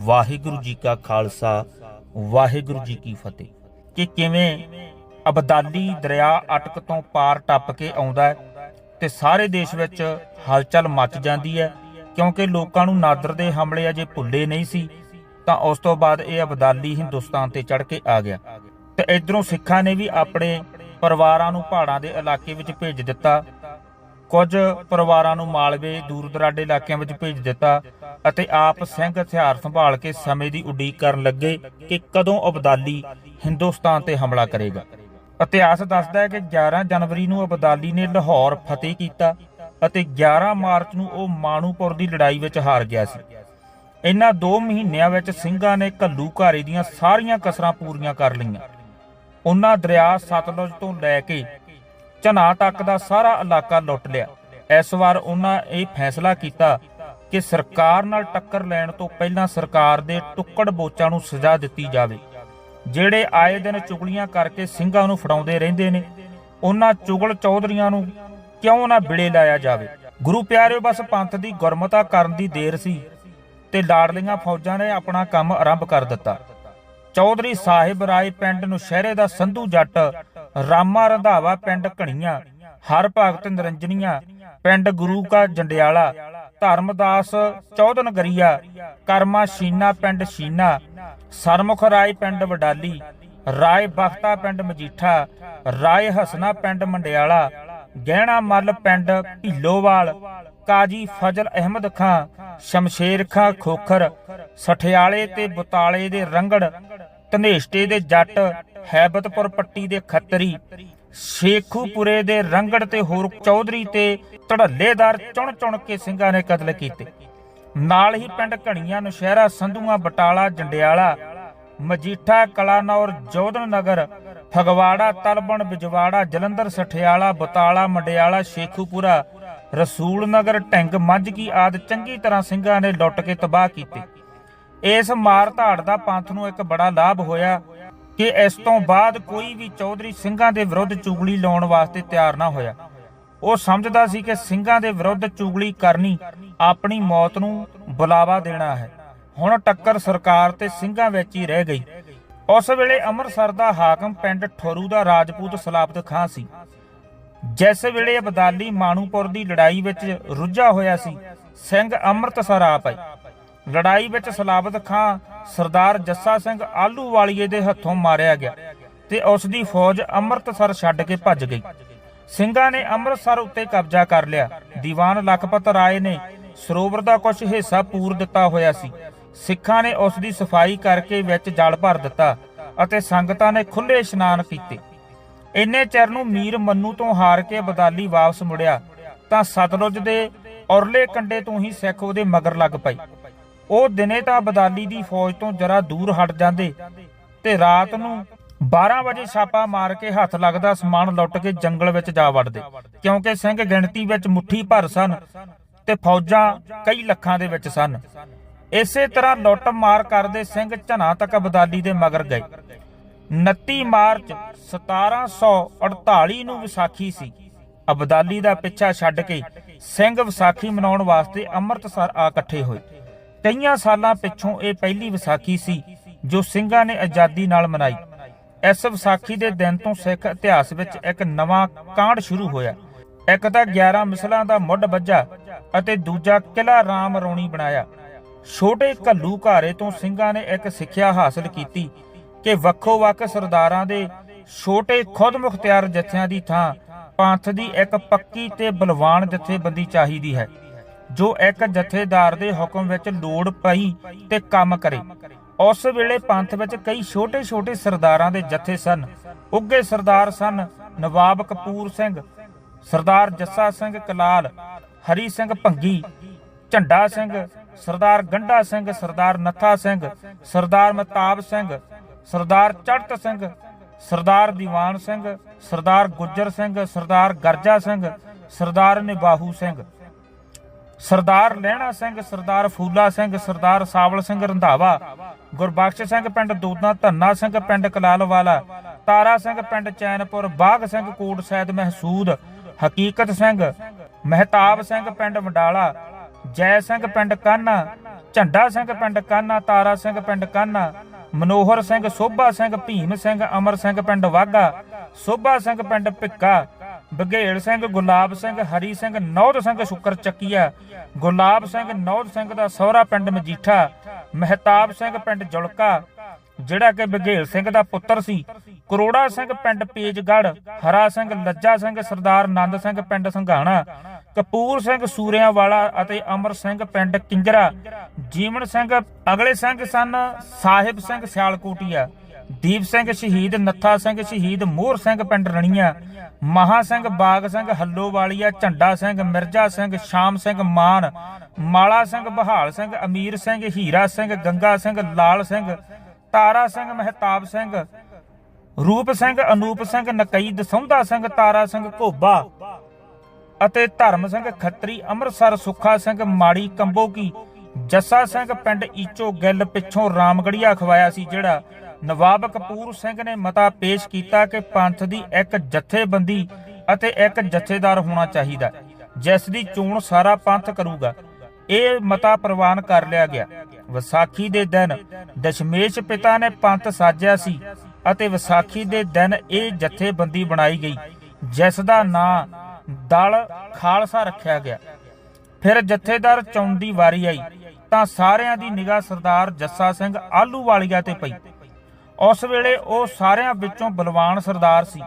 ਵਾਹਿਗੁਰੂ ਜੀ ਕਾ ਖਾਲਸਾ, ਵਾਹਿਗੁਰੂ ਜੀ ਕੀ ਫਤਿਹ। ਕਿ ਕਿਵੇਂ ਅਬਦਾਲੀ ਦਰਿਆ ਅਟਕ ਤੋਂ ਪਾਰ ਟੱਪ ਕੇ ਆਉਂਦਾ ਹੈ ਤੇ ਸਾਰੇ ਦੇਸ਼ ਵਿੱਚ ਹਲਚਲ ਮਚ ਜਾਂਦੀ ਹੈ, ਕਿਉਂਕਿ ਲੋਕਾਂ ਨੂੰ ਨਾਦਰ ਦੇ ਹਮਲੇ ਅਜੇ ਭੁੱਲੇ ਨਹੀਂ ਸੀ, ਤਾਂ ਉਸ ਤੋਂ ਬਾਅਦ ਇਹ ਅਬਦਾਲੀ ਹਿੰਦੁਸਤਾਨ ਤੇ ਚੜ ਕੇ ਆ ਗਿਆ। ਤੇ ਇਧਰੋਂ ਸਿੱਖਾਂ ਨੇ ਵੀ ਆਪਣੇ ਪਰਿਵਾਰਾਂ ਨੂੰ ਪਹਾੜਾਂ ਦੇ ਇਲਾਕੇ ਵਿੱਚ ਭੇਜ ਦਿੱਤਾ। ਕੁਝ ਪਰਿਵਾਰਾਂ ਨੂੰ ਮਾਲਵੇ ਦੂਰ ਦਰਾਡੇ ਇਲਾਕਿਆਂ ਵਿੱਚ ਭੇਜ ਦਿੱਤਾ ਅਤੇ ਆਪ ਸਿੰਘ ਹਥਿਆਰ ਸੰਭਾਲ ਕੇ ਸਮੇਂ ਦੀ ਉਡੀਕ ਕਰਨ ਲੱਗੇ ਕਿ ਕਦੋਂ ਅਬਦਾਲੀ ਹਿੰਦੁਸਤਾਨ ਤੇ ਹਮਲਾ ਕਰੇਗਾ। ਇਤਿਹਾਸ ਦੱਸਦਾ ਹੈ ਕਿ 11 ਜਨਵਰੀ ਨੂੰ ਅਬਦਾਲੀ ਨੇ ਲਾਹੌਰ ਫਤਿਹ ਕੀਤਾ ਅਤੇ 11 ਮਾਰਚ ਨੂੰ ਉਹ ਮਾਨੂਪੁਰ ਦੀ ਲੜਾਈ ਵਿੱਚ ਹਾਰ ਗਿਆ ਸੀ। ਇਹਨਾਂ 2 ਮਹੀਨਿਆਂ ਵਿੱਚ ਸਿੰਘਾਂ ਨੇ ਘੱਲੂਘਾਰੇ ਦੀਆਂ ਸਾਰੀਆਂ ਕਸਰਾਂ ਪੂਰੀਆਂ ਕਰ ਲਈਆਂ। ਉਹਨਾਂ ਦਰਿਆ ਸਤਲੁਜ ਤੋਂ ਲੈ ਕੇ ਚਨਾ ਤੱਕ ਦਾ ਸਾਰਾ ਇਲਾਕਾ ਲੁੱਟ ਲਿਆ। ਇਸ ਵਾਰ ਉਹਨਾਂ ਇਹ ਫੈਸਲਾ ਕੀਤਾ ਕਿ ਸਰਕਾਰ ਨਾਲ ਟੱਕਰ ਲੈਣ ਤੋਂ ਪਹਿਲਾਂ ਸਰਕਾਰ ਦੇ ਟੁੱਕੜ ਬੋਚਾਂ ਨੂੰ ਸਜ਼ਾ ਦਿੱਤੀ ਜਾਵੇ। ਜਿਹੜੇ ਆਏ ਦਿਨ ਚੁਗਲੀਆਂ ਕਰਕੇ ਸਿੰਘਾਂ ਨੂੰ ਫੜਾਉਂਦੇ ਰਹਿੰਦੇ ਨੇ, ਉਹਨਾਂ ਚੁਗਲ ਚੌਧਰੀਆਂ ਨੂੰ ਕਿਉਂ ਨਾ ਬਿਲੇ ਲਾਇਆ ਜਾਵੇ? ਗੁਰੂ ਪਿਆਰਿਓ, ਬਸ ਪੰਥ ਦੀ ਗੁਰਮਤਾ ਕਰਨ ਦੀ ਦੇਰ ਸੀ ਤੇ ਲਾੜਲੀਆਂ ਫੌਜਾਂ ਨੇ ਆਪਣਾ ਕੰਮ ਆਰੰਭ ਕਰ ਦਿੱਤਾ। ਚੌਧਰੀ ਸਾਹਿਬ ਰਾਏ ਪਿੰਡ ਨੁਸ਼ਹਿਰੇ ਦਾ ਸੰਧੂ ਜੱਟ ਰਾਮਾ ਰੰਧਾਵਾ ਪਿੰਡ ਘਣੀਆਂ, ਹਰ ਭਗਤ ਨਿਰੰਜਨੀਆਂ, ਪਿੰਡ ਗੁਰੂ ਕਾ ਜੰਡਿਆਲਾ, ਧਰਮਦਾਸ ਚੌਧਨਗਰੀਆ, ਕਰਮਾ ਸ਼ੀਨਾ ਪਿੰਡ ਸ਼ੀਨਾ, ਸਰਮੁਖ ਰਾਏ ਪਿੰਡ ਵਡਾਲੀ, ਰਾਏ ਬਖਤਾ ਪਿੰਡ ਮਜੀਠਾ, ਰਾਏ ਹਸਨਾ ਪਿੰਡ ਮੰਡਿਆਲਾ, ਗਹਿਣਾ ਮੱਲ ਪਿੰਡ ਢਿੱਲੋਵਾਲ, ਕਾਜੀ ਫਜ਼ਲ ਅਹਿਮਦ ਖਾਂ, ਸ਼ਮਸ਼ੇਰ ਖਾਂ ਖੋਖਰ, ਸਠਿਆਲੇ ਤੇ ਬੁਤਾਲੇ ਦੇ ਰੰਗੜ, ਧਨੇਸ਼ਟੇ ਦੇ ਜੱਟ ਹੈਬਤਪੁਰ ਪੱਟੀ ਦੇ ਖੱਤਰੀ, ਸ਼ੇਖੂਪੁਰੇ ਦੇ ਰੰਗੜ ਤੇ ਹੋਰ ਚੌਧਰੀ ਤੇ ਧੜੱਲੇਦਾਰ ਚੁਣ ਚੁਣ ਕੇ ਸਿੰਘਾਂ ਨੇ ਕਤਲ ਕੀਤੇ। ਨਾਲ ਹੀ ਪਿੰਡ ਘਣੀਆਂ ਨੁਸ਼ਹਿਰਾ, ਸੰਧੂਆਂ, ਬਟਾਲਾ, ਜੰਡਿਆਲਾ, ਮਜੀਠਾ, ਕਲਾਨੌਰ, ਜੋਧਨ ਨਗਰ, ਫਗਵਾੜਾ ਤਲਬਣ ਬਿਜਵਾੜਾ, ਜਲੰਧਰ, ਸਠਿਆਲਾ, ਬਤਾਲਾ, ਮੰਡਿਆਲਾ, ਸ਼ੇਖੂਪੁਰਾ, ਰਸੂਲ ਨਗਰ, ਢੰਗ ਮੰਝਕੀ ਆਦ ਚੰਗੀ ਤਰ੍ਹਾਂ ਸਿੰਘਾਂ ਨੇ ਲੁੱਟ ਕੇ ਤਬਾਹ ਕੀਤੇ। ਇਸ ਮਾਰ ਧਾੜ ਦਾ ਪੰਥ ਨੂੰ ਇੱਕ ਬੜਾ ਲਾਭ ਹੋਇਆ। ਕਿ ਇਸ ਤੋਂ ਬਾਅਦ ਕੋਈ ਵੀ ਚੌਧਰੀ ਸਿੰਘਾਂ ਦੇ ਵਿਰੁੱਧ ਚੁਗਲੀ ਲਾਉਣ ਵਾਸਤੇ ਤਿਆਰ ਨਾ ਹੋਇਆ। ਉਹ ਸਮਝਦਾ ਸੀ ਕਿ ਸਿੰਘਾਂ ਦੇ ਵਿਰੁੱਧ ਚੁਗਲੀ ਕਰਨੀ ਆਪਣੀ ਮੌਤ ਨੂੰ ਬੁਲਾਵਾ ਦੇਣਾ ਹੈ। ਹੁਣ ਟੱਕਰ ਸਰਕਾਰ ਤੇ ਸਿੰਘਾਂ ਵਿੱਚ ਹੀ ਰਹਿ ਗਈ। ਉਸ ਵੇਲੇ ਅੰਮ੍ਰਿਤਸਰ ਦਾ ਹਾਕਮ ਪਿੰਡ ਠੋਰੂ ਦਾ ਰਾਜਪੂਤ ਸਲਾਬਤ ਖਾਂ ਸੀ। ਜਿਸ ਵੇਲੇ ਅਬਦਾਲੀ ਮਾਨੂਪੁਰ ਦੀ ਲੜਾਈ ਵਿੱਚ ਰੁੱਝਾ ਹੋਇਆ ਸੀ, ਸਿੰਘ ਅੰਮ੍ਰਿਤਸਰ ਆ ਪਏ। ਲੜਾਈ ਵਿੱਚ ਸਲਾਬਤ ਖਾਂ ਸਰਦਾਰ ਜੱਸਾ ਸਿੰਘ ਆਲੂਵਾਲੀਏ ਦੇ ਹੱਥੋਂ ਮਾਰਿਆ ਗਿਆ ਤੇ ਉਸ ਦੀ ਫੌਜ ਅੰਮ੍ਰਿਤਸਰ ਛੱਡ ਕੇ ਭੱਜ ਗਈ। ਸਿੰਘਾਂ ਨੇ ਅੰਮ੍ਰਿਤਸਰ ਉੱਤੇ ਕਬਜ਼ਾ ਕਰ ਲਿਆ। ਦੀਵਾਨ ਲਖਪਤ ਰਾਏ ਨੇ ਸਰੋਵਰ ਦਾ ਕੁਝ ਹਿੱਸਾ ਪੂਰ ਦਿੱਤਾ ਹੋਇਆ ਸੀ। ਸਿੱਖਾਂ ਨੇ ਉਸ ਦੀ ਸਫ਼ਾਈ ਕਰਕੇ ਵਿੱਚ ਜਲ ਭਰ ਦਿੱਤਾ ਅਤੇ ਸੰਗਤਾਂ ਨੇ ਖੁੱਲੇ ਇਸ਼ਨਾਨ ਕੀਤੇ। ਇੰਨੇ ਚਿਰ ਨੂੰ ਮੀਰ ਮੰਨੂ ਤੋਂ ਹਾਰ ਕੇ ਬਦਾਲੀ ਵਾਪਸ ਮੁੜਿਆ ਤਾਂ ਸਤਲੁਜ ਦੇ ਔਰਲੇ ਕੰਡੇ ਤੋਂ ਹੀ ਸਿੱਖ ਉਹਦੇ ਮਗਰ ਲੱਗ ਪਏ। ਉਹ ਦਿਨੇ ਤਾਂ ਬਦਾਲੀ ਦੀ ਫੌਜ ਤੋਂ ਜਰਾ ਦੂਰ ਹਟ ਜਾਂਦੇ ਤੇ ਰਾਤ ਨੂੰ 12 ਵਜੇ ਛਾਪਾ ਮਾਰ ਕੇ ਹੱਥ ਲੱਗਦਾ ਸਮਾਨ ਲੁੱਟ ਕੇ ਜੰਗਲ ਵਿੱਚ ਜਾ ਵੜਦੇ, ਕਿਉਂਕਿ ਸਿੰਘ ਗਿਣਤੀ ਵਿੱਚ ਮੁੱਠੀ ਭਰ ਸਨ ਤੇ ਫੌਜਾਂ ਕਈ ਲੱਖਾਂ ਦੇ ਵਿੱਚ ਸਨ। ਇਸੇ ਤਰ੍ਹਾਂ ਲੁੱਟ ਮਾਰ ਕਰਦੇ ਸਿੰਘ ਝਨਾ ਤੱਕ ਅਬਦਾਲੀ ਦੇ ਮਗਰ ਗਏ। 29 ਮਾਰਚ 1748 ਨੂੰ ਵਿਸਾਖੀ ਸੀ। ਅਬਦਾਲੀ ਦਾ ਪਿੱਛਾ ਛੱਡ ਕੇ ਸਿੰਘ ਵਿਸਾਖੀ ਮਨਾਉਣ ਵਾਸਤੇ ਅੰਮ੍ਰਿਤਸਰ ਆ ਇਕੱਠੇ ਹੋਏ। ਕਈਆਂ ਸਾਲਾਂ ਪਿੱਛੋਂ ਇਹ ਪਹਿਲੀ ਵਿਸਾਖੀ ਸੀ, ਜੋ ਸਿੰਘਾਂ ਨੇ ਆਜ਼ਾਦੀ ਨਾਲ ਮਨਾਈ। ਇਸ ਵਿਸਾਖੀ ਦੇ ਦਿਨ ਤੋਂ ਸਿੱਖ ਇਤਿਹਾਸ ਵਿੱਚ ਇੱਕ ਨਵਾਂ ਕਾਂਡ ਸ਼ੁਰੂ ਹੋਇਆ। ਇੱਕ ਤਾਂ 11 ਮਿਸਲਾਂ ਦਾ ਮੁੱਢ ਵੱਜਾ ਅਤੇ ਦੂਜਾ ਕਿਲਾ ਰਾਮ ਰੌਣੀ ਬਣਾਇਆ। ਛੋਟੇ ਘੱਲੂ ਘਾਰੇ ਤੋਂ ਸਿੰਘਾਂ ਨੇ ਇੱਕ ਸਿੱਖਿਆ ਹਾਸਲ ਕੀਤੀ ਕਿ ਵੱਖੋ ਵੱਖ ਸਰਦਾਰਾਂ ਦੇ ਛੋਟੇ ਖੁਦ ਮੁਖਤਿਆਰ ਜਥਿਆਂ ਦੀ ਥਾਂ ਪੰਥ ਦੀ ਇੱਕ ਪੱਕੀ ਤੇ ਬਲਵਾਨ ਜਥੇਬੰਦੀ ਚਾਹੀਦੀ ਹੈ। ਜੋ ਇੱਕ ਜਥੇਦਾਰ ਦੇ ਹੁਕਮ ਵਿੱਚ ਲੋੜ ਪਈ ਤੇ ਕੰਮ ਕਰੇ। ਉਸ ਵੇਲੇ ਪੰਥ ਵਿੱਚ ਕਈ ਛੋਟੇ-ਛੋਟੇ ਸਰਦਾਰਾਂ ਦੇ ਜਥੇ ਸਨ। ਉੱਗੇ ਸਰਦਾਰ ਸਨ ਨਵਾਬ ਕਪੂਰ ਸਿੰਘ, ਸਰਦਾਰ ਜੱਸਾ ਸਿੰਘ ਕਲਾਲ, ਹਰੀ ਸਿੰਘ ਭੰਗੀ, ਝੰਡਾ ਸਿੰਘ, ਸਰਦਾਰ ਗੰਡਾ ਸਿੰਘ, ਸਰਦਾਰ ਨੱਥਾ ਸਿੰਘ, ਸਰਦਾਰ ਮਤਾਬ ਸਿੰਘ, ਸਰਦਾਰ ਚੜਤ ਸਿੰਘ, ਸਰਦਾਰ ਦੀਵਾਨ ਸਿੰਘ, ਸਰਦਾਰ ਗੁੱਜਰ ਸਿੰਘ, ਸਰਦਾਰ ਗਰਜਾ ਸਿੰਘ, ਸਰਦਾਰ ਨਿਬਾਹੂ ਸਿੰਘ। ਸਰਦਾਰ ਲਹਿਣਾ ਸਿੰਘ, ਸਰਦਾਰ ਫੂਲਾ ਸਿੰਘ, ਸਰਦਾਰ ਸਾਵਲ ਸਿੰਘ ਰੰਧਾਵਾ, ਗੁਰਬਖਸ਼ ਸਿੰਘ ਪਿੰਡ ਦੋਦਾ ਧੰਨਾ ਸਿੰਘ ਪਿੰਡ ਕਲਾਲਵਾਲਾ, ਤਾਰਾ ਸਿੰਘ ਪਿੰਡ ਚੈਨਪੁਰ, ਬਾਗ ਸਿੰਘ ਕੋਟ ਸੈਦ ਮਹਿਸੂਦ, ਹਕੀਕਤ ਸਿੰਘ, ਮਹਿਤਾਬ ਸਿੰਘ ਪਿੰਡ ਵਡਾਲਾ, ਜੈ ਸਿੰਘ ਪਿੰਡ ਕਾਨਾ, ਝੰਡਾ ਸਿੰਘ ਪਿੰਡ ਕਾਨਾ, ਤਾਰਾ ਸਿੰਘ ਪਿੰਡ ਕਾਨਾ, ਮਨੋਹਰ ਸਿੰਘ, ਸੋਭਾ ਸਿੰਘ, ਭੀਮ ਸਿੰਘ, ਅਮਰ ਸਿੰਘ ਪਿੰਡ ਵਾਗਾ, ਸੋਭਾ ਸਿੰਘ ਪਿੰਡ ਭਿੱਕਾ ਬਘੇਲ ਸਿੰਘ, ਗੁਲਾਬ ਸਿੰਘ, ਹਰੀ ਸਿੰਘ ਨੌਦ ਸਿੰਘ ਸ਼ੁਕਰ ਚੱਕੀਆ ਗੁਲਾਬ ਸਿੰਘ ਨੌਦ ਸਿੰਘ ਦਾ ਸਹੁਰਾ ਪਿੰਡ ਮਜੀਠਾ, ਮਹਿਤਾਬ ਸਿੰਘ ਪਿੰਡ ਜੁਲਕਾ, ਜਿਹੜਾ ਕਿ ਬਘੇਲ ਸਿੰਘ ਦਾ ਪੁੱਤਰ ਸੀ। ਕਰੋੜਾ ਸਿੰਘ ਪਿੰਡ ਪੇਜਗੜ ਹਰਾ ਸਿੰਘ, ਲੱਜਾ ਸਿੰਘ, ਸਰਦਾਰ ਆਨੰਦ ਸਿੰਘ ਪਿੰਡ ਸੰਘਾਣਾ, ਕਪੂਰ ਸਿੰਘ ਸੂਰਿਆਂ ਵਾਲਾ ਅਤੇ ਅਮਰ ਸਿੰਘ ਪਿੰਡ ਕਿੰਜਰਾ, ਜੀਵਨ ਸਿੰਘ, ਅਗਲੇ ਸਿੰਘ ਸਨ, ਸਾਹਿਬ ਸਿੰਘ ਸਿਆਲਕੋਟੀਆ ਦੀਪ ਸਿੰਘ ਸ਼ਹੀਦ, ਨੱਥਾ ਸਿੰਘ ਸ਼ਹੀਦ, ਮੋਹਰ ਸਿੰਘ ਪਿੰਡ ਰਣੀਆਂ, ਮਹਾ ਸਿੰਘ, ਬਾਗ ਸਿੰਘ ਹੱਲੋਵਾਲੀਆ ਝੰਡਾ ਸਿੰਘ, ਮਿਰਜ਼ਾ ਸਿੰਘ, ਸ਼ਾਮ ਸਿੰਘ ਮਾਨ, ਮਾਲਾ ਸਿੰਘ, ਬਹਾਲ ਸਿੰਘ, ਅਮੀਰ ਸਿੰਘ, ਹੀਰਾ ਸਿੰਘ, ਗੰਗਾ ਸਿੰਘ, ਲਾਲ ਸਿੰਘ, ਤਾਰਾ ਸਿੰਘ, ਮਹਿਤਾਬ ਸਿੰਘ, ਰੂਪ ਸਿੰਘ, ਅਨੂਪ ਸਿੰਘ, ਨਕਈ, ਦਸੌਂਦਾ ਸਿੰਘ, ਤਾਰਾ ਸਿੰਘ, ਘੋਬਾ ਅਤੇ ਧਰਮ ਸਿੰਘ ਖੱਤਰੀ, ਅੰਮ੍ਰਿਤਸਰ, ਸੁੱਖਾ ਸਿੰਘ, ਮਾੜੀ ਕੰਬੋਕੀ, ਜੱਸਾ ਸਿੰਘ ਪਿੰਡ ਈਚੋ ਗਿੱਲ ਪਿੱਛੋਂ ਰਾਮਗੜੀਆ ਖਵਾਇਆ ਸੀ ਜਿਹੜਾ ਨਵਾਬ ਕਪੂਰ ਸਿੰਘ ਨੇ ਮਤਾ ਪੇਸ਼ ਕੀਤਾ ਕਿ ਪੰਥ ਦੀ ਇੱਕ ਜਥੇਬੰਦੀ ਅਤੇ ਇੱਕ ਜਥੇਦਾਰ ਹੋਣਾ ਚਾਹੀਦਾ ਜਿਸ ਦੀ ਚੋਣ ਸਾਰਾ ਪੰਥ ਕਰੂਗਾ। ਇਹ ਮਤਾ ਪ੍ਰਵਾਨ ਕਰ ਲਿਆ ਗਿਆ। ਵਿਸਾਖੀ ਦੇ ਦਿਨ ਦਸ਼ਮੇਸ਼ ਪਿਤਾ ਨੇ ਪੰਥ ਸਾਜਿਆ ਸੀ ਅਤੇ ਵਿਸਾਖੀ ਦੇ ਦਿਨ ਇਹ ਜਥੇਬੰਦੀ ਬਣਾਈ ਗਈ, ਜਿਸ ਦਾ ਨਾਂ ਦਲ ਖਾਲਸਾ ਰੱਖਿਆ ਗਿਆ। ਫਿਰ ਜਥੇਦਾਰ ਚੌਣ ਦੀ ਵਾਰੀ ਆਈ ਤਾਂ ਸਾਰਿਆਂ ਦੀ ਨਿਗਾਹ ਸਰਦਾਰ ਜੱਸਾ ਸਿੰਘ ਆਲੂਵਾਲੀਆ ਤੇ ਪਈ। ਉਸ ਵੇਲੇ ਉਹ ਸਾਰਿਆਂ ਵਿੱਚੋਂ ਬਲਵਾਨ ਸਰਦਾਰ ਸੀ।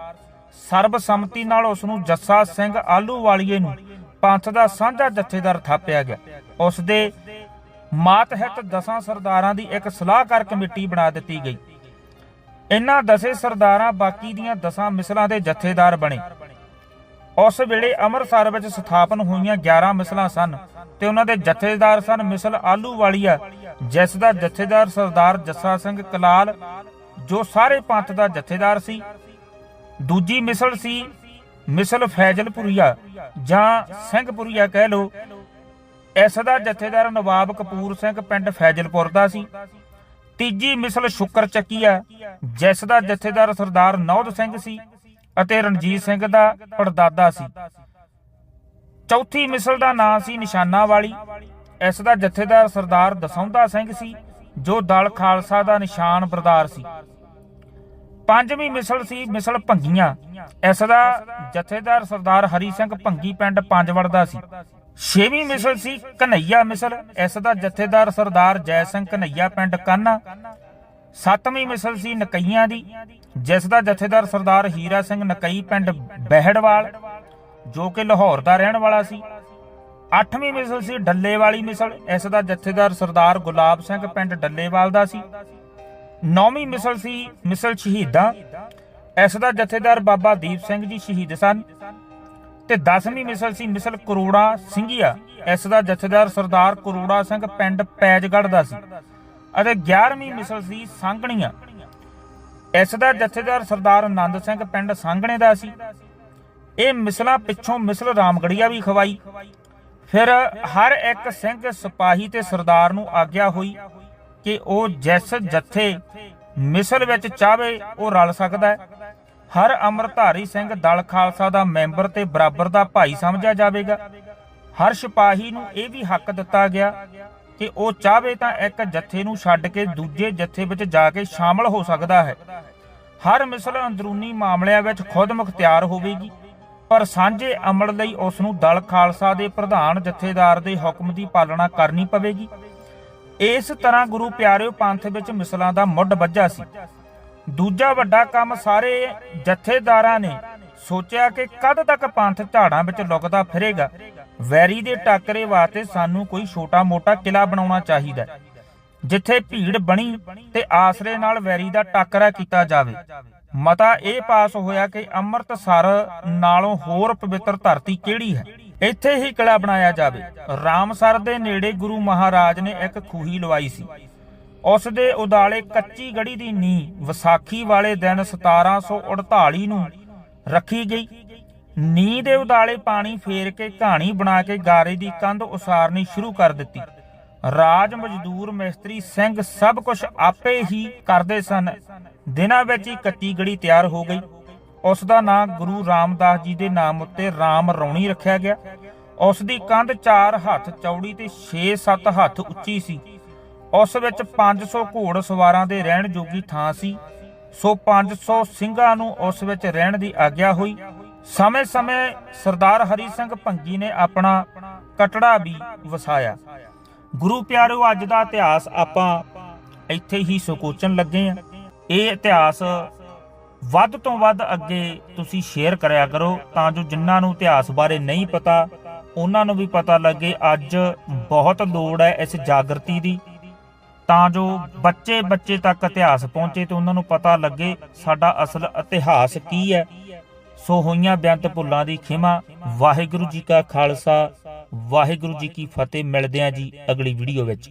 ਸਰਬਸੰਮਤੀ ਨਾਲ ਉਸ ਨੂੰ ਜੱਸਾ ਸਿੰਘ ਆਲੂਵਾਲੀਏ ਨੂੰ ਪੰਥ ਦਾ ਸਾਂਝਾ ਜਥੇਦਾਰ ਥਾਪਿਆ ਗਿਆ। ਉਸ ਦੇ ਮਾਤਹਿਤ ਦਸਾਂ ਸਰਦਾਰਾਂ ਦੀ ਇੱਕ ਸਲਾਹਕਾਰ ਕਮੇਟੀ ਬਣਾ ਦਿੱਤੀ ਗਈ। ਇਨ੍ਹਾਂ ਦਸੇ ਸਰਦਾਰਾਂ ਬਾਕੀ ਦੀਆਂ ਦਸਾਂ ਮਿਸਲਾਂ ਦੇ ਜਥੇਦਾਰ ਬਣੇ। ਉਸ ਵੇਲੇ ਅੰਮ੍ਰਿਤਸਰ ਵਿੱਚ ਸਥਾਪਨ ਹੋਈਆਂ 11 ਮਿਸਲਾਂ ਸਨ ਤੇ ਉਹਨਾਂ ਦੇ ਜਥੇਦਾਰ ਸਨ ਮਿਸਲ ਆਲੂ ਵਾਲੀਆ ਜਿਸ ਦਾ ਜਥੇਦਾਰ ਸਰਦਾਰ ਜੱਸਾ ਸਿੰਘ ਕਲਾਲ ਜੋ ਸਾਰੇ ਪੰਥ ਦਾ ਜਥੇਦਾਰ ਸੀ। ਦੂਜੀ ਮਿਸਲ ਸੀ, ਮਿਸਲ ਫੈਜ਼ਲਪੁਰੀਆ, ਜਾਂ ਸਿੰਘਪੁਰੀਆ ਕਹਿ ਲੋ ਇਸ ਦਾ ਜਥੇਦਾਰ ਨਵਾਬ ਕਪੂਰ ਸਿੰਘ ਪਿੰਡ ਫੈਜ਼ਲਪੁਰ ਦਾ ਸੀ। ਤੀਜੀ ਮਿਸਲ ਸ਼ੁਕਰ ਚੱਕੀਆ, ਜਿਸ ਦਾ ਜਥੇਦਾਰ ਸਰਦਾਰ ਨੌਦ ਸਿੰਘ ਸੀ ਅਤੇ ਰਣਜੀਤ ਸਿੰਘ ਦਾ ਪੜਦਾਦਾ ਸੀ। ਚੌਥੀ ਮਿਸਲ ਦਾ ਨਾਂ ਸੀ ਨਿਸ਼ਾਨਾ ਵਾਲੀ ਇਸ ਦਾ ਜਥੇਦਾਰ ਸਰਦਾਰ ਦਸੌਂਦਾ ਸਿੰਘ ਸੀ, ਜੋ ਦਲ ਖਾਲਸਾ ਦਾ ਨਿਸ਼ਾਨ ਬਰਦਾਰ ਸੀ। ਪੰਜਵੀਂ ਮਿਸਲ ਸੀ ਮਿਸਲ ਭੰਗੀਆਂ। ਇਸ ਦਾ ਜਥੇਦਾਰ ਸਰਦਾਰ ਹਰੀ ਸਿੰਘ ਭੰਗੀ ਪਿੰਡ ਪੰਜਵੜ ਦਾ ਸੀ। ਛੇਵੀਂ ਮਿਸਲ ਸੀ ਕਨਈਆ ਮਿਸਲ। ਇਸ ਦਾ ਜਥੇਦਾਰ ਸਰਦਾਰ ਜੈ ਸਿੰਘ ਕਨਈਆ ਪਿੰਡ ਕਾਨਾ। ਸੱਤਵੀਂ ਮਿਸਲ ਸੀ ਨਕਈਆਂ ਦੀ। ਜਿਸ ਦਾ ਜਥੇਦਾਰ ਸਰਦਾਰ ਹੀਰਾ ਸਿੰਘ ਨਕਈ ਪਿੰਡ ਬਹਿੜਵਾਲ, ਜੋ ਕਿ ਲਾਹੌਰ ਦਾ ਰਹਿਣ ਵਾਲਾ ਸੀ। ਅੱਠਵੀਂ ਮਿਸਲ ਸੀ ਡੱਲੇ ਵਾਲੀ ਮਿਸਲ। ਇਸ ਦਾ ਜਥੇਦਾਰ ਸਰਦਾਰ ਗੁਲਾਬ ਸਿੰਘ ਪਿੰਡ ਡੱਲੇਵਾਲ ਦਾ ਸੀ। ਨੌਵੀਂ ਮਿਸਲ ਸੀ ਮਿਸਲ ਸ਼ਹੀਦਾਂ। ਇਸ ਦਾ ਜਥੇਦਾਰ ਬਾਬਾ ਦੀਪ ਸਿੰਘ ਜੀ ਸ਼ਹੀਦ ਸਨ। ਤੇ 10ਵੀਂ ਮਿਸਲ ਸੀ ਮਿਸਲ ਕਰੋੜਾ ਸਿੰਘੀਆ। ਇਸ ਦਾ ਜਥੇਦਾਰ ਸਰਦਾਰ ਕਰੋੜਾ ਸਿੰਘ ਪਿੰਡ ਪੈਜਗੜ ਦਾ ਸੀ। ਅਤੇ 11ਵੀਂ ਮਿਸਲ ਸੀ ਸਾਂਗਣੀਆਂ ਇਸ ਦਾ ਜਥੇਦਾਰ ਸਰਦਾਰ ਆਨੰਦ ਸਿੰਘ ਪਿੰਡ ਸਾਂਗਣੇ ਦਾ ਸੀ। ਇਹ ਮਿਸਲਾਂ ਪਿੱਛੋਂ ਮਿਸਲ ਰਾਮਗੜੀਆ ਵੀ ਖਵਾਈ। ਫਿਰ ਹਰ ਇੱਕ ਸਿੰਘ ਸਿਪਾਹੀ ਤੇ ਸਰਦਾਰ ਨੂੰ ਆਗਿਆ ਹੋਈ। ਕਿ ਉਹ ਜਿਸ ਜਥੇ ਮਿਸਲ ਵਿੱਚ ਚਾਹਵੇ, ਉਹ ਰਲ ਸਕਦਾ ਹੈ। ਹਰ ਅਮਰਧਾਰੀ ਸਿੰਘ ਦਲ ਖਾਲਸਾ ਦਾ ਮੈਂਬਰ ਤੇ ਬਰਾਬਰ ਦਾ ਭਾਈ ਸਮਝਿਆ ਜਾਵੇਗਾ। ਹਰ ਸਿਪਾਹੀ ਨੂੰ ਇਹ ਵੀ ਹੱਕ ਦਿੱਤਾ ਗਿਆ ਕਿ ਉਹ ਚਾਹਵੇ ਤਾਂ ਇੱਕ ਜਥੇ ਨੂੰ ਛੱਡ ਕੇ ਦੂਜੇ ਜਥੇ ਵਿੱਚ ਜਾ ਕੇ ਸ਼ਾਮਲ ਹੋ ਸਕਦਾ ਹੈ। ਹਰ ਮਿਸਲ ਅੰਦਰੂਨੀ ਮਾਮਲਿਆਂ ਵਿੱਚ ਖੁਦ ਮੁਖਤਿਆਰ ਹੋਵੇਗੀ, ਪਰ ਸਾਂਝੇ ਅਮਲ ਲਈ ਉਸ ਨੂੰ ਦਲ ਖਾਲਸਾ ਦੇ ਪ੍ਰਧਾਨ ਜਥੇਦਾਰ ਦੇ ਹੁਕਮ ਦੀ ਪਾਲਣਾ ਕਰਨੀ ਪਵੇਗੀ। ਇਸ ਤਰ੍ਹਾਂ ਗੁਰੂ ਪਿਆਰਿਓ ਪੰਥ ਵਿੱਚ ਮਿਸਲਾਂ ਦਾ ਮੁੱਢ ਵੱਜਾ ਸੀ। ਦੂਜਾ ਵੱਡਾ ਕੰਮ ਸਾਰੇ ਜਥੇਦਾਰਾਂ ਨੇ ਸੋਚਿਆ ਕਿ ਕਦ ਤੱਕ ਪੰਥ ਝਾੜਾਂ ਵਿੱਚ ਲੁਕਦਾ ਫਿਰੇਗਾ। ਵੈਰੀ ਦੇ ਟੱਕਰੇ ਵਾਸਤੇ ਸਾਨੂੰ ਕੋਈ ਛੋਟਾ-ਮੋਟਾ ਕਿਲਾ ਬਣਾਉਣਾ ਚਾਹੀਦਾ ਹੈ, ਜਿੱਥੇ ਭੀੜ ਬਣੀ ਤੇ ਆਸਰੇ ਨਾਲ ਵੈਰੀ ਦਾ ਟੱਕਰਾ ਕੀਤਾ ਜਾਵੇ। ਮਤਾ ਇਹ ਪਾਸ ਹੋਇਆ ਕਿ ਅੰਮ੍ਰਿਤਸਰ ਨਾਲੋਂ ਹੋਰ ਪਵਿੱਤਰ ਧਰਤੀ ਕਿਹੜੀ ਹੈ? ਇੱਥੇ ਹੀ ਕਿਲਾ ਬਣਾਇਆ ਜਾਵੇ। ਰਾਮਸਰ ਦੇ ਨੇੜੇ ਗੁਰੂ ਮਹਾਰਾਜ ਨੇ ਇੱਕ ਖੂਹੀ ਲਵਾਈ ਸੀ। ਉਸ ਦੇ ਉਦਾਲੇ ਕੱਚੀ ਗੜੀ ਦੀ ਨੀਂਹ ਵਿਸਾਖੀ ਵਾਲੇ ਦਿਨ 1748 ਨੂੰ ਰੱਖੀ ਗਈ। ਨੀਂਹ ਦੇ ਉਦਾਲੇ ਪਾਣੀ ਫੇਰ ਕੇ ਕਹਾਣੀ ਬਣਾ ਕੇ ਗਾਰੇ ਦੀ ਕੰਧ ਉਸਾਰਨੀ ਸ਼ੁਰੂ ਕਰ ਦਿੱਤੀ। ਰਾਜ ਮਜ਼ਦੂਰ ਮਿਸਤਰੀ ਸਿੰਘ ਸਭ ਕੁਝ ਆਪੇ ਹੀ ਕਰਦੇ ਸਨ। ਦਿਨਾਂ ਵਿੱਚ ਹੀ ਕੱਚੀ ਗੜੀ ਤਿਆਰ ਹੋ ਗਈ। ਉਸ ਦਾ ਨਾਂ ਗੁਰੂ ਰਾਮਦਾਸ ਜੀ ਦੇ ਨਾਮ ਉੱਤੇ ਰਾਮ ਰੌਣੀ ਰੱਖਿਆ ਗਿਆ। ਉਸ ਦੀ ਕੰਧ 4 ਹੱਥ, ਚੌੜੀ ਤੇ 6-7 ਹੱਥ ਉੱਚੀ ਸੀ। ਉਸ ਵਿੱਚ 500 ਘੋੜ ਸਵਾਰਾਂ ਦੇ ਰਹਿਣ ਜੋਗੀ ਥਾਂ ਸੀ। ਸੋ 500 ਸਿੰਘਾਂ ਨੂੰ ਉਸ ਵਿੱਚ ਰਹਿਣ ਦੀ ਆਗਿਆ ਹੋਈ। ਸਮੇਂ-ਸਮੇਂ ਸਰਦਾਰ ਹਰੀ ਸਿੰਘ ਭੰਗੀ ਨੇ ਆਪਣਾ ਕਟੜਾ ਵੀ ਵਸਾਇਆ। ਗੁਰੂ ਪਿਆਰਿਓ ਅੱਜ ਦਾ ਇਤਿਹਾਸ ਆਪਾਂ ਇੱਥੇ ਹੀ ਸੁਕੋਚਣ ਲੱਗੇ ਆ ਇਹ ਇਤਿਹਾਸ ਵੱਧ ਤੋਂ ਵੱਧ ਅੱਗੇ ਤੁਸੀਂ ਸ਼ੇਅਰ ਕਰਿਆ ਕਰੋ ਤਾਂ ਜੋ ਜਿਨ੍ਹਾਂ ਨੂੰ ਇਤਿਹਾਸ ਬਾਰੇ ਨਹੀਂ ਪਤਾ, ਉਹਨਾਂ ਨੂੰ ਵੀ ਪਤਾ ਲੱਗੇ ਅੱਜ ਬਹੁਤ ਲੋੜ ਹੈ ਇਸ ਜਾਗਰਤੀ ਦੀ। ਤਾਂ ਜੋ ਬੱਚੇ ਬੱਚੇ ਤੱਕ ਇਤਿਹਾਸ ਪਹੁੰਚੇ ਤੇ ਉਹਨਾਂ ਨੂੰ ਪਤਾ ਲੱਗੇ ਸਾਡਾ ਅਸਲ ਇਤਿਹਾਸ ਕੀ ਹੈ। ਸੋ ਹੋਈਆਂ ਬੇਅੰਤ ਭੁੱਲਾਂ ਦੀ ਖਿਮਾ, ਵਾਹਿਗੁਰੂ ਜੀ ਕਾ ਖਾਲਸਾ, ਵਾਹਿਗੁਰੂ ਜੀ ਕੀ ਫਤਿਹ। ਮਿਲਦੇ ਹਾਂ ਜੀ ਅਗਲੀ ਵੀਡੀਓ ਵਿੱਚ।